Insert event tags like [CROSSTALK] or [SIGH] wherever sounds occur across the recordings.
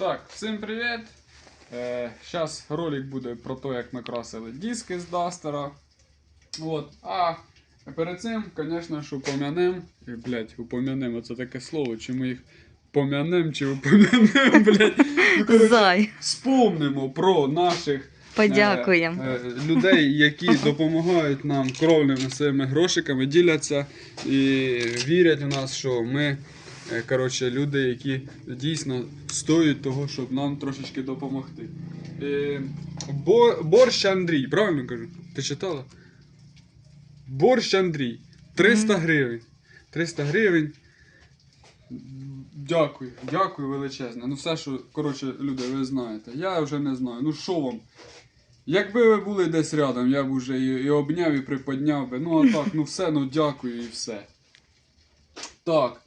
Так, всім привіт! Е, Зараз ролик буде про те, як ми красили диски з Дастера. От. А перед цим, звісно ж, упомянем. е, Блять, упомянем, це таке слово, чи ми їх помянем, чи упомянем, [LAUGHS] блять. Ну, Зай, Вспомнимо про наших подякуємо. е, е, людей, які [LAUGHS] допомагають нам кровними своїми грошиками, діляться і вірять в нас, що ми е, коротше, люди, які дійсно стоять того, щоб нам трошечки допомогти. Е, Бо, борщ Андрій, правильно кажу? Ти читала? Борщ Андрій. 300 гривень. 300 гривень. Дякую, дякую величезне. Ну все, що, коротше, люди, ви знаєте. Я вже не знаю. Ну що вам? Якби ви були десь рядом, я б уже і, і обняв, і приподняв би. Ну а так, ну все, ну дякую і все. Так.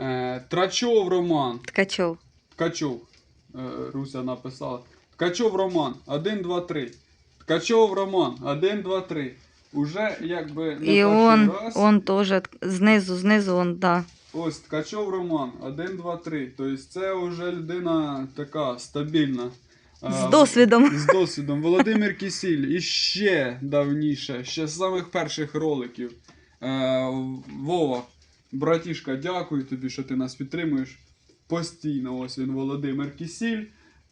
Е, Трачов Роман. Ткачов. Ткачов. Е, Руся написала. Ткачов Роман. 1, 2, 3. Ткачов Роман. 1, 2, 3. Уже якби не І он, раз. он теж знизу, знизу, он, да. Ось Ткачов Роман. 1, 2, 3. Тобто це вже людина така стабільна. З Е, досвідом. з досвідом. Володимир Кісіль і ще давніше, ще з самих перших роликів. Вова, братішка, дякую тобі, що ти нас підтримуєш. Постійно ось він Володимир Кісіль.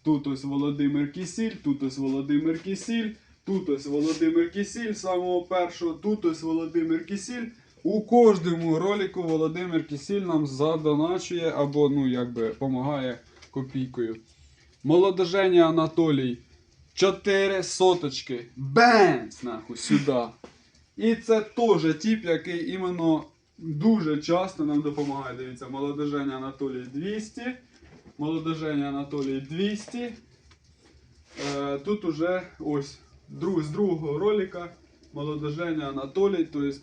Тут ось Володимир Кісіль, тут ось Володимир Кісіль, тут ось Володимир Кісіль, самого першого, тут ось Володимир Кісіль. У кожному ролику Володимир Кісіль нам задоначує або, ну, якби, допомагає копійкою. Молодоження Анатолій. Чотири соточки. Бенц, нахуй, сюди. І це теж тип, який іменно дуже часто нам допомагає. Дивіться, молодоження Анатолій 200. Молодоження Анатолій 200. Е, тут уже ось з другого ролика молодоження Анатолій. Тобто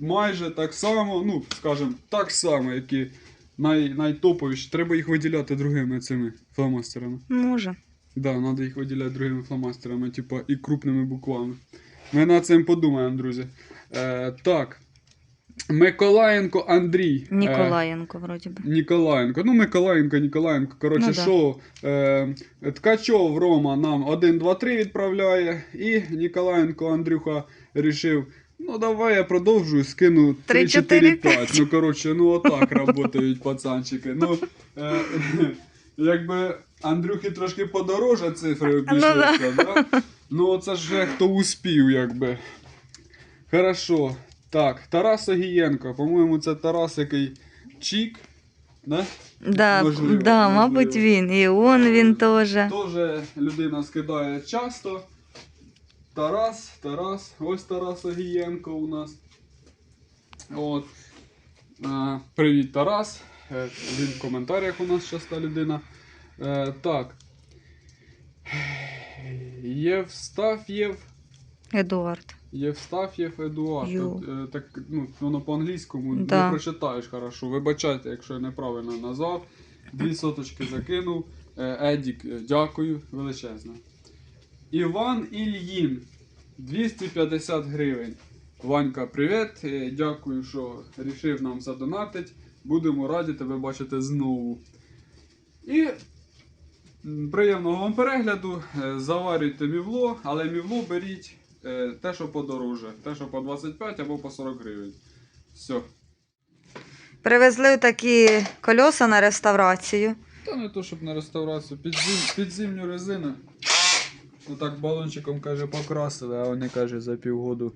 майже так само, ну, скажімо, так само, як і най, найтоповіші. Треба їх виділяти другими цими фломастерами. Може. Да, треба їх виділяти другими фломастерами, типа і крупними буквами. Ми над цим подумаємо, друзі. Е, так. Миколаєнко Андрій. Е, Ніколаєнко, вроді би. Ніколаєнко. Ну, Миколаєнко, Ніколаєнко. Коротше, Ну да. що е, Ткачов Рома нам 1, 2, 3 відправляє. І Ніколаєнко Андрюха рішив. Ну, давай я продовжую, скину 3-4-5. Ну, коротше, ну отак працюють пацанчики. Ну, е, [LAUGHS] якби Андрюхи трошки подороже цифри обійшлися, да? Ну, це ж хто успів, якби. Хорошо. Так, Тарас Огієнко. По-моєму, це Тарас, який Чік. Да? Да, Можливо, да, можливо. мабуть, він. І он він теж. Теж людина скидає часто. Тарас, Тарас, ось Тарас Огієнко у нас. От. Е, привіт, Тарас. Е, він в коментарях у нас часта людина. Е, так. Євстаф'єв. Едуард. Євстаф'єв Едуард. Ю. Тут, е, так, ну, воно по-англійському Да. не прочитаєш хорошо. Вибачайте, якщо я неправильно назвав. Дві соточки закинув. Е, Едік, е, дякую, величезно. Іван Ільїн. 250 гривень. Ванька, привіт. Е, Дякую, що рішив нам задонатить. Будемо раді тебе бачити знову. І м, приємного вам перегляду. Е, Заварюйте мівло, але мівло беріть те, що подороже. Те, що по 25 або по 40 гривень. Все. Привезли такі кольоса на реставрацію. Та не то, щоб на реставрацію. Під, зим, під зимню резину. Ну так балончиком каже покрасили, а вони каже за півгоду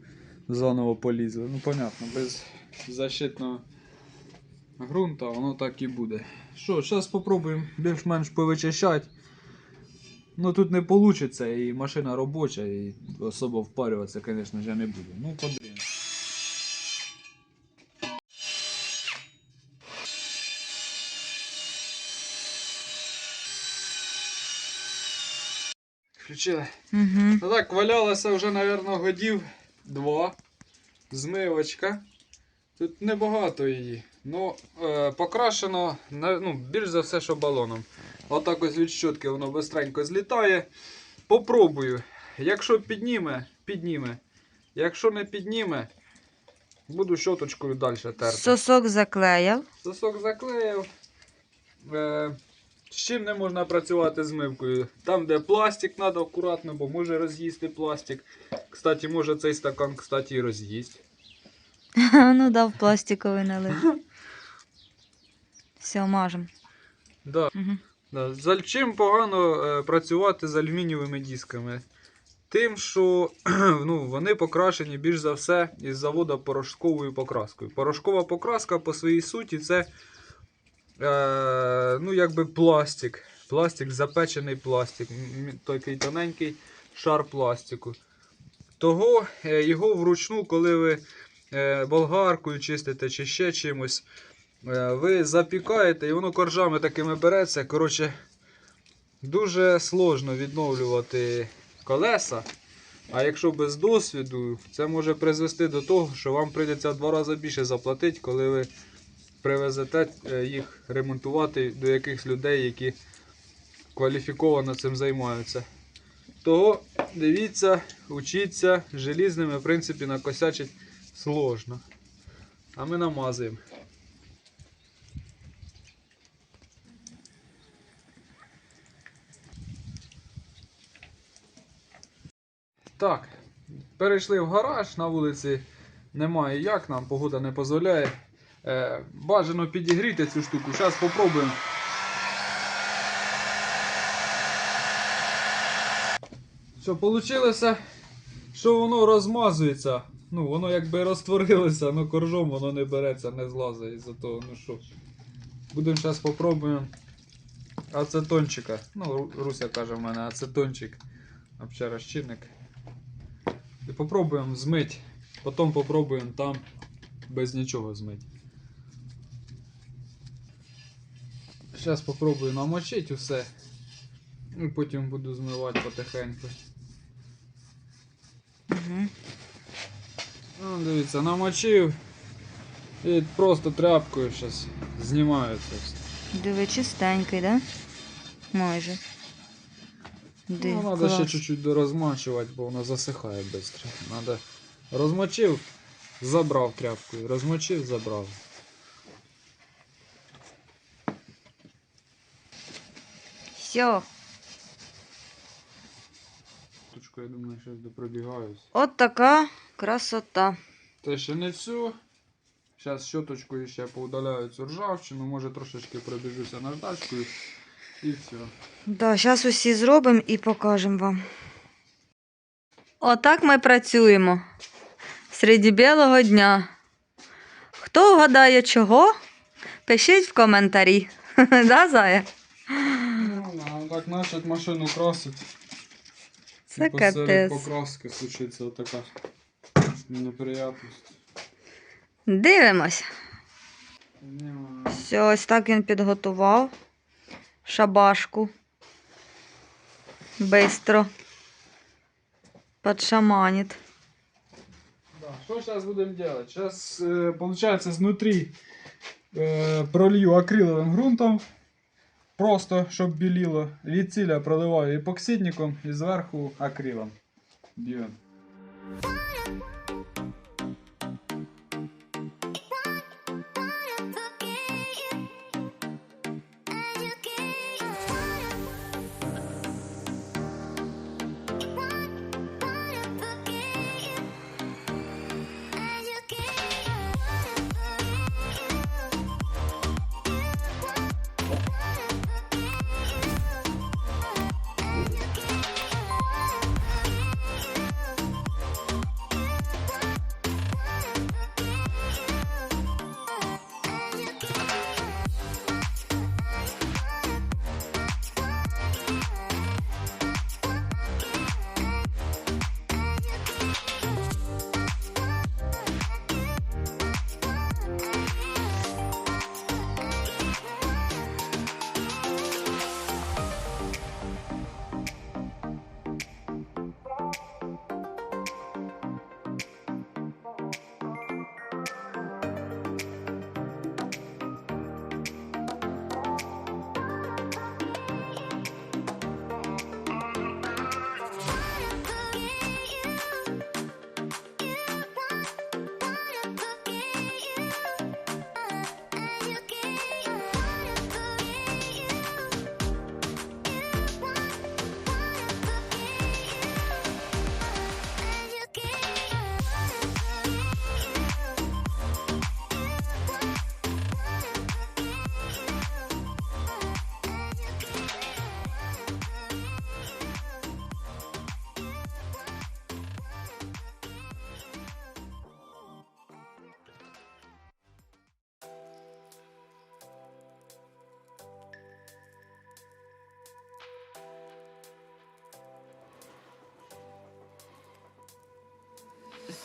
заново полізли. Ну понятно, без защитного ґрунта воно так і буде. Що, зараз спробуємо більш-менш повичищати. Ну тут не вийде, і машина робоча, і особо впарюватися, звісно я не буду. Ну, подивимось. Включили. Угу. Ну так, валялося вже, мабуть, годів два. Змивочка. Тут небагато її. Ну, е, покрашено, ну, більш за все, що балоном. Отак ось від щотки воно бистренько злітає. Попробую. Якщо підніме, підніме. Якщо не підніме, буду щоточкою далі терти. Сосок заклеяв. Сосок заклеїв. Е, З чим не можна працювати змивкою? Там, де пластик, треба акуратно, бо може роз'їсти пластик. Кстати, може цей стакан, кстати, і роз'їсть. [LAUGHS] ну дав пластиковий налив. [LAUGHS] Все, мажем. Да. Угу. Да. Чим погано е, працювати з алюмінієвими дисками? Тим, що [CLEARS THROAT] ну, вони покрашені більш за все із заводу порошковою покраскою. Порошкова покраска по своїй суті це е, ну, якби пластик. Пластик, запечений пластик, такий тоненький шар пластику. Того е, його вручну, коли ви е, болгаркою чистите чи ще чимось, ви запікаєте і воно коржами такими береться. Коротше, дуже сложно відновлювати колеса. А якщо без досвіду, це може призвести до того, що вам прийдеться в два рази більше заплатити, коли ви привезете е, їх ремонтувати до якихось людей, які кваліфіковано цим займаються. Того дивіться, учіться, желізними, в принципі, накосячить сложно. А ми намазуємо. Так, перейшли в гараж, на вулиці немає як, нам погода не дозволяє. Е, бажано підігріти цю штуку. Зараз спробуємо. Що вийшло, що воно розмазується. Ну, воно якби розтворилося, але коржом воно не береться, не злазить із-за того. Ну що. Будемо зараз спробуємо ацетончика. Ну, Руся каже в мене ацетончик. Вообще розчинник. І попробуємо змить. Потім попробуємо там без нічого змить. Зараз попробую намочити усе. І потім буду змивати потихеньку. Угу. Ну, дивіться, намочив. І просто тряпкою зараз знімаю це все. Диви, чистенький, да? Майже. Ну, треба ще чуть-чуть дорозмачувати, бо воно засихає швидко. Надо... Розмочив, забрав тряпкою. Розмочив, забрав. Все. Точку, я думаю, щось допробігаюсь. От така красота. Те ще не всю. Зараз щоточкою ще поудаляю цю ржавчину, може трошечки пробіжуся наждачкою. І все. Да, зараз усі зробимо і покажемо вам. Отак ми працюємо. Серед білого дня. Хто вгадає чого? Пишіть в коментарі. [LAUGHS] да, Зая? Ну, так начать машину красить. Це І капець. покраски случиться така неприятність. Дивимось. Все, ось так він підготував Шабашку. Бистро. Подшаманить. Да. Что сейчас будем делать? Сейчас, э, получается, изнутри э, пролью акриловым грунтом. Просто, щоб біліло. Від ціля проливаю епоксидником і зверху акрилом. Б'ємо.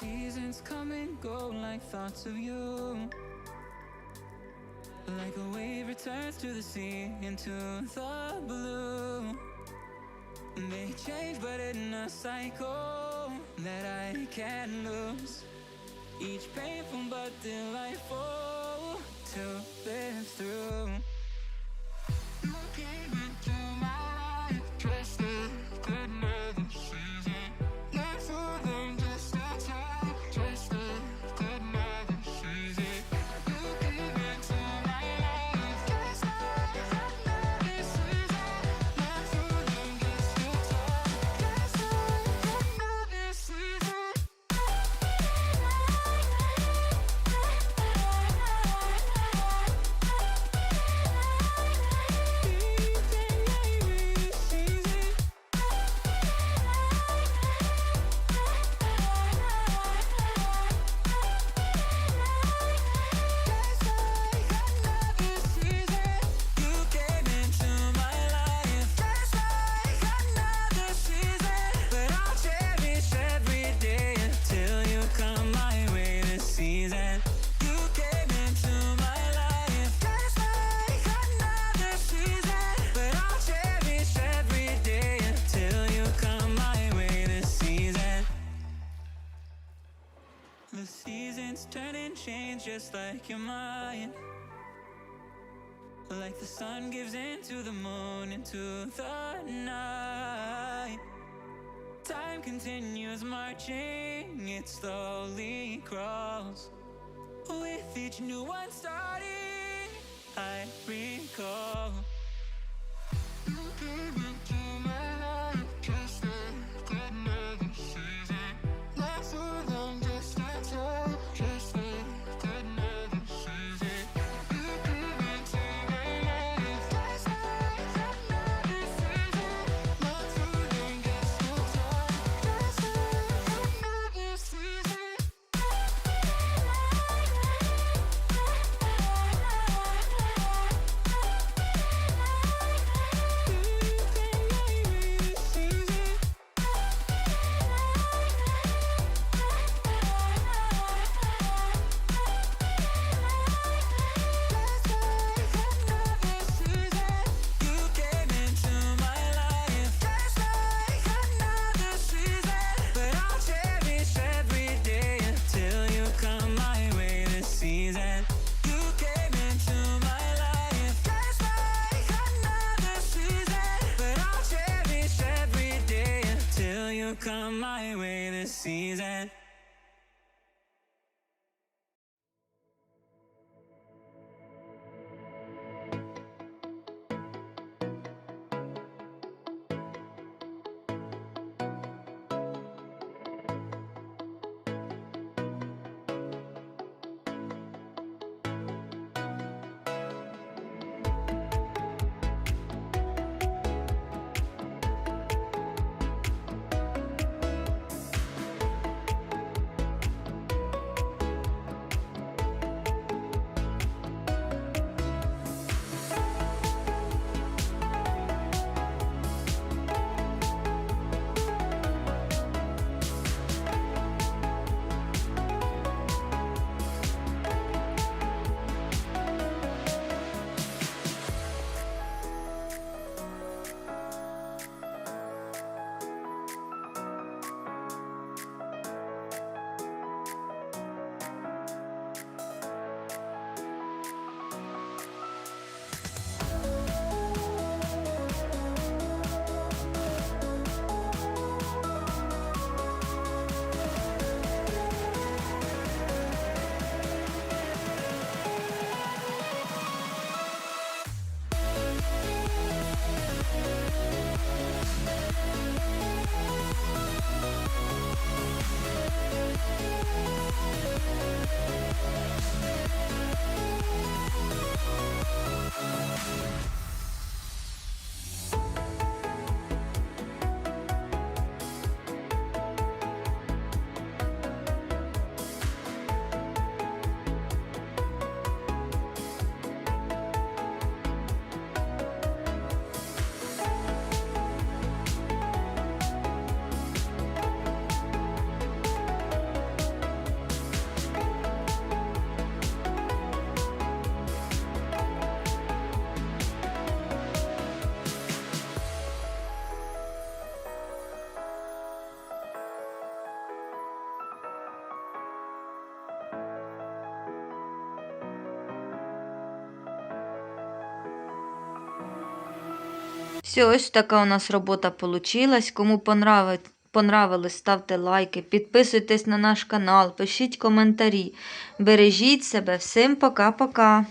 Seasons come and go like thoughts of you. Like a wave returns to the sea into the blue. They change, but in a cycle that I can't lose. Each painful but delightful to live through. The seasons turn and change just like your mind. Like the sun gives into the moon, into the night. Time continues marching, it slowly crawls. With each new one starting, I recall. Все, ось така у нас робота получилась. Кому понравилось, ставте лайки, підписуйтесь на наш канал, пишіть коментарі. Бережіть себе. Всім пока-пока.